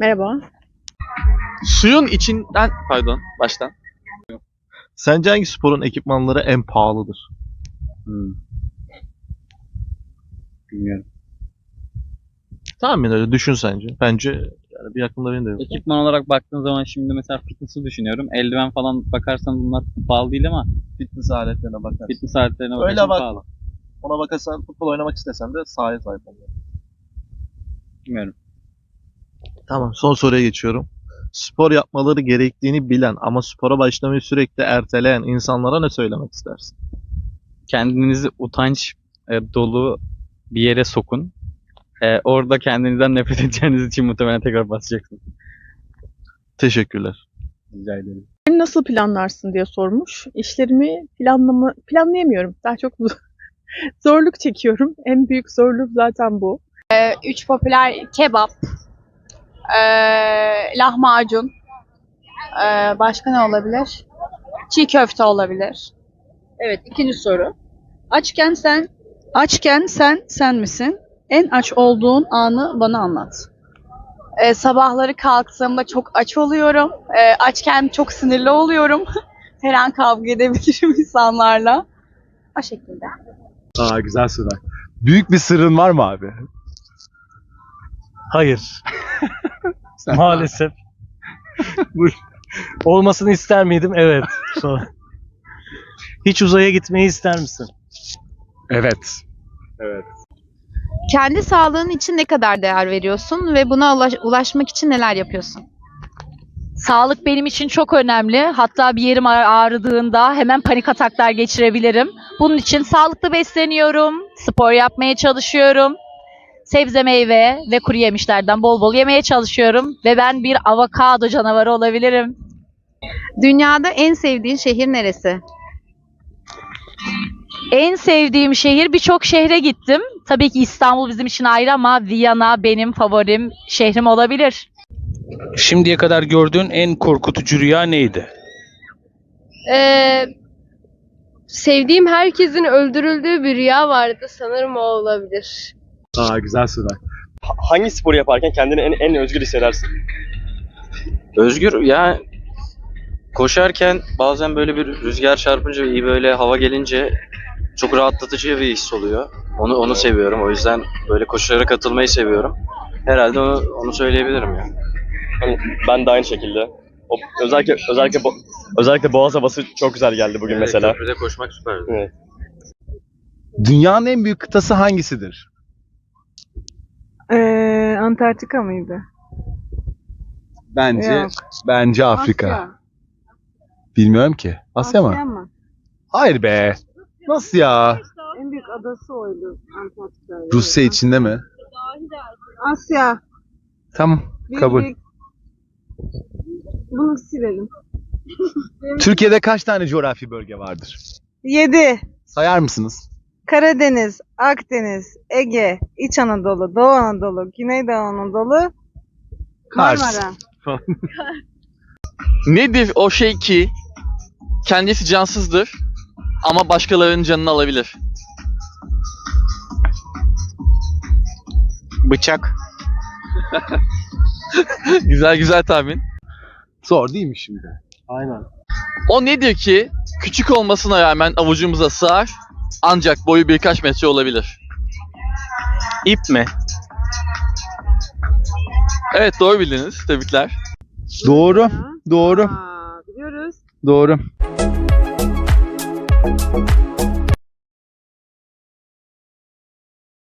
Merhaba. Suyun içinden, pardon baştan. Sence hangi sporun ekipmanları en pahalıdır? Bilmiyorum. Tahmin öyle düşün sence. Bence yani bir aklımda benim de yok. Ekipman olarak baktığın zaman şimdi mesela fitness'ı düşünüyorum. Eldiven falan bakarsan bunlar pahalı değil ama Fitness aletlerine bakar. fitness aletlerine Öyle bakarsan bak. pahalı. Ona bakarsan futbol oynamak istesen de sahaya sahip olmalı. Bilmiyorum. Tamam son soruya geçiyorum. Spor yapmaları gerektiğini bilen ama spora başlamayı sürekli erteleyen insanlara ne söylemek istersin? Kendinizi utanç e, dolu bir yere sokun. E, orada kendinizden nefret edeceğiniz için muhtemelen tekrar basacaksınız. Teşekkürler. Rica ederim. Nasıl planlarsın diye sormuş. İşlerimi planlama, planlayamıyorum. Daha çok zorluk çekiyorum. En büyük zorluk zaten bu. üç popüler kebap, eee, lahmacun, eee, başka ne olabilir? Çiğ köfte olabilir. Evet, ikinci soru. Açken sen, açken sen sen misin? En aç olduğun anı bana anlat. Eee, sabahları kalktığımda çok aç oluyorum. Eee, açken çok sinirli oluyorum. Her an kavga edebilirim insanlarla. O şekilde. Aa güzel soru. Büyük bir sırrın var mı abi? Hayır. Maalesef. Olmasını ister miydim? Evet. Sonra. Hiç uzaya gitmeyi ister misin? Evet. Evet. Kendi sağlığın için ne kadar değer veriyorsun ve buna ulaş- ulaşmak için neler yapıyorsun? Sağlık benim için çok önemli. Hatta bir yerim ağ- ağrıdığında hemen panik ataklar geçirebilirim. Bunun için sağlıklı besleniyorum, spor yapmaya çalışıyorum. Sebze meyve ve kuru yemişlerden bol bol yemeye çalışıyorum ve ben bir avokado canavarı olabilirim. Dünyada en sevdiğin şehir neresi? En sevdiğim şehir birçok şehre gittim. Tabii ki İstanbul bizim için ayrı ama Viyana benim favorim şehrim olabilir. Şimdiye kadar gördüğün en korkutucu rüya neydi? Ee, sevdiğim herkesin öldürüldüğü bir rüya vardı. Sanırım o olabilir. Aa güzel soru. hangi sporu yaparken kendini en, en özgür hissedersin? Özgür ya koşarken bazen böyle bir rüzgar çarpınca iyi böyle hava gelince çok rahatlatıcı bir his oluyor. Onu onu seviyorum. O yüzden böyle koşulara katılmayı seviyorum. Herhalde onu, onu söyleyebilirim ya. Hani ben de aynı şekilde. O, özellikle özellikle bo- özellikle boğaz havası çok güzel geldi bugün mesela. Köprüde koşmak süperdi. Evet. Dünyanın en büyük kıtası hangisidir? Ee, Antarktika mıydı? Bence Yok. bence Afrika. Bilmiyorum ki. Asya, mı? Hayır be. Nasıl ya? En büyük adası oydu Antarktika. Rusya içinde mi? Asya. Tamam. Kabul. Bunu silelim. Türkiye'de kaç tane coğrafi bölge vardır? 7. Sayar mısınız? Karadeniz, Akdeniz, Ege, İç Anadolu, Doğu Anadolu, Güneydoğu Anadolu, Kars. Nedir o şey ki kendisi cansızdır ama başkalarının canını alabilir? Bıçak. güzel güzel tahmin. Zor değil mi şimdi? Aynen. O nedir ki küçük olmasına rağmen avucumuza sığar ancak boyu birkaç metre olabilir? İp mi? Evet doğru bildiniz. Tebrikler. Doğru. Doğru. biliyoruz. Doğru.